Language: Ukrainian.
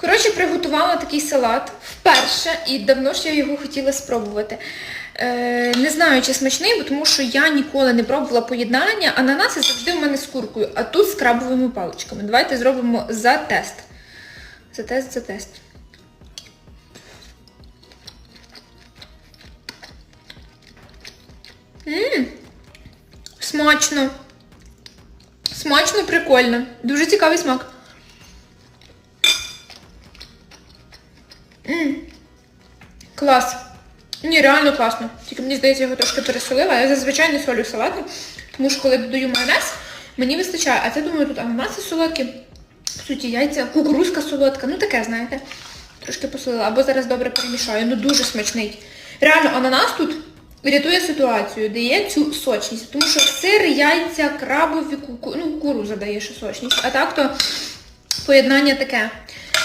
Коротше, приготувала такий салат вперше і давно ж я його хотіла спробувати. Е, не знаю, чи смачний, бо тому що я ніколи не пробувала поєднання. Ананаси завжди в мене з куркою, а тут з крабовими паличками. Давайте зробимо за тест. За тест, за тест. Ммм, смачно. Смачно, прикольно. Дуже цікавий смак. М, Клас. Ні, реально класно. Тільки мені здається, я його трошки пересолила. Я зазвичай не солю салати, тому що коли додаю майонез, мені вистачає. А це, думаю, тут ананаси солодкі, суті, яйця, кукурузка солодка, ну таке, знаєте. Трошки посолила. Або зараз добре перемішаю. Ну дуже смачний. Реально, ананас тут рятує ситуацію, дає цю сочність. Тому що сир, яйця, крабові, куку... ну, кукуруза дає ще сочність. А так то поєднання таке.